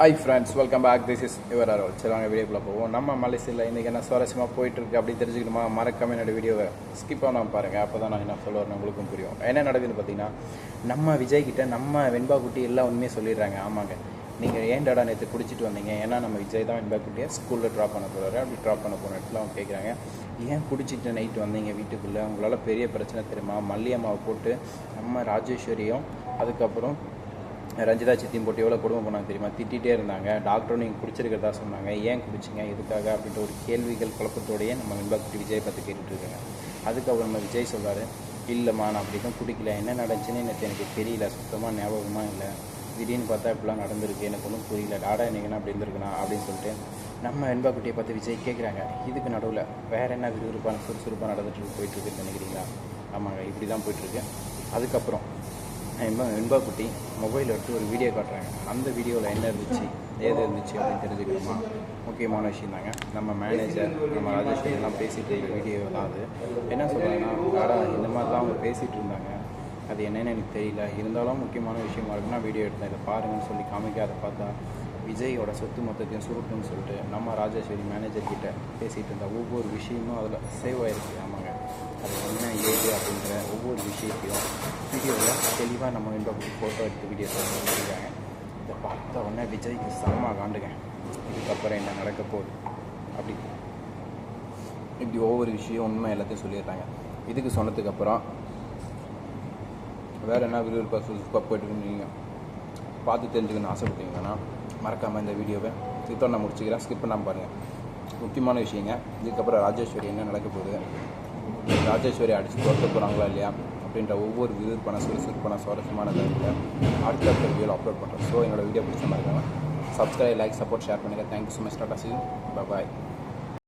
Hi friends welcome back this is your அரோல் சரி வாங்க வீடியோக்குள்ளே போவோம். நம்ம மலேசியில் இன்றைக்கி என்ன சுவாரஸ்யமாக போயிட்டுருக்கு அப்படின்னு அப்படி தெரிஞ்சுக்கணுமா? மறக்காம என்னோடய வீடியோவை ஸ்கிப் பண்ணாமல் பாருங்கள் அப்போ தான் நான் என்ன சொல்ல உங்களுக்கும் புரியும். என்ன நடக்குதுன்னு பார்த்தீங்கன்னா நம்ம விஜய்கிட்ட நம்ம வெண்பா குட்டி எல்லாம் உண்மையாக சொல்லிடுறாங்க. ஆமாங்க. நீங்கள் ஏன் டாடா நேற்று குடிச்சிட்டு வந்தீங்க? ஏன்னா நம்ம விஜய் தான் வெண்பா குட்டியை ஸ்கூலில் ட்ராப் பண்ண போகிறாரு அப்படி ட்ராப் பண்ண போன இடத்துல அவங்க கேட்குறாங்க ஏன் குடிச்சிட்டு நைட் வந்தீங்க வீட்டுக்குள்ளே? உங்களால் பெரிய பிரச்சனை தெரியுமா? மல்லியம்மாவை போட்டு நம்ம ராஜேஸ்வரியும் அதுக்கப்புறம் ரஞ்சிதா சித்தியும் போட்டு எவ்வளோ குடும்பம் பண்ணாங்க தெரியுமா? திட்டிகிட்டே இருந்தாங்க. டாக்டரும் நீங்கள் குடிச்சிருக்கிறதா சொன்னாங்க. ஏன் குடிச்சிங்க? எதுக்காக? அப்படின்ற ஒரு கேள்விகள் குழப்பத்தோடையே நம்ம வெண்பா குட்டி விஜய் பார்த்து கேட்டுட்ருக்காங்க அதுக்கப்புறம் நம்ம விஜய் சொல்றாரு இல்லைம்மா நான் அப்படி தான் குடிக்கல. என்ன நடந்துச்சுன்னு எனக்கு எனக்கு தெரியல. சுத்தமாக ஞாபகமாக இல்லை. திடீர்னு பார்த்தா இப்படிலாம் நடந்திருக்கு. எனக்கு ஒன்றும் புரியல. டாடா என்னங்கன்னா அப்படி இருந்திருக்கணும் அப்படின்னு சொல்லிட்டு நம்ம வெண்பா பார்த்து விஜய் கேட்குறாங்க இதுக்கு நடுவில் வேறு என்ன விறுவிறுப்பான சுறுசுறுப்பாக நடந்துட்டு போயிட்டுருக்குன்னு நினைக்கிறீங்களா? ஆமாங்க இப்படி தான் போயிட்டுருக்கு அதுக்கப்புறம் என்பா வெண்பா குட்டி மொபைல் எடுத்து ஒரு வீடியோ காட்டுறாங்க. அந்த வீடியோவில் என்ன இருந்துச்சு ஏது இருந்துச்சு அப்படின்னு தெரிஞ்சுக்கணுமா? முக்கியமான விஷயம் தாங்க. நம்ம மேனேஜர் நம்ம ராஜேஷ் எல்லாம் பேசிட்டு வீடியோ தான் அது. என்ன சொல்கிறாங்கன்னா டாடா இந்த மாதிரி தான் அவங்க பேசிகிட்டு இருந்தாங்க. அது என்னென்னு எனக்கு தெரியல. இருந்தாலும் முக்கியமான விஷயமா இருக்குன்னா வீடியோ எடுத்தேன் இதை பாருங்கன்னு சொல்லி காமிக்காத பார்த்தா விஜயோட சொத்து மொத்தத்தையும் சுருட்டுன்னு சொல்லிட்டு நம்ம ராஜேஸ்வரி மேனேஜர் கிட்டே பேசிகிட்டு இருந்த ஒவ்வொரு விஷயமும் அதில் சேவ் ஆயிருக்கு. ஆமாங்க அது என்ன ஏது அப்படின்ற ஒவ்வொரு விஷயத்தையும் வீடியோவில் தெளிவாக நம்ம இந்த ஃபோட்டோ எடுத்து வீடியோ சொல்லியிருக்காங்க இதை பார்த்த உடனே விஜய்க்கு செம்ம காண்டுங்க இதுக்கப்புறம் என்ன நடக்க போகுது? அப்படி இப்படி ஒவ்வொரு விஷயம் உண்மை எல்லாத்தையும் சொல்லிடுறாங்க. இதுக்கு சொன்னதுக்கப்புறம் வேறு என்ன விறுவிறுப்பாக சுறுசுறுப்பாக போயிட்டு பார்த்து தெரிஞ்சுக்கணும்னு ஆசைப்பட்டீங்கன்னா மறக்காமல் இந்த வீடியோவை இதோட நான் முடிச்சுக்கிறேன். ஸ்கிப் பண்ணாமல் பாருங்கள் முக்கியமான விஷயங்க. இதுக்கப்புறம் ராஜேஸ்வரி என்ன நடக்க போகுது? ராஜேஸ்வரி அடித்து துரத்த போகிறாங்களா இல்லையா? அப்படின்ற ஒவ்வொரு விறுவிறுப்பான சுறுசுறுப்பான சுவாரஸ்யமான தகவலை அடுத்த அடுத்த வீடியோவில் அப்லோட் பண்ணுறேன் ஸோ என்னோட வீடியோ பிடிச்ச மாதிரி இருக்காங்க சப்ஸ்கிரைப் லைக் சப்போர்ட் ஷேர் பண்ணுங்கள் thank you so much tata see bye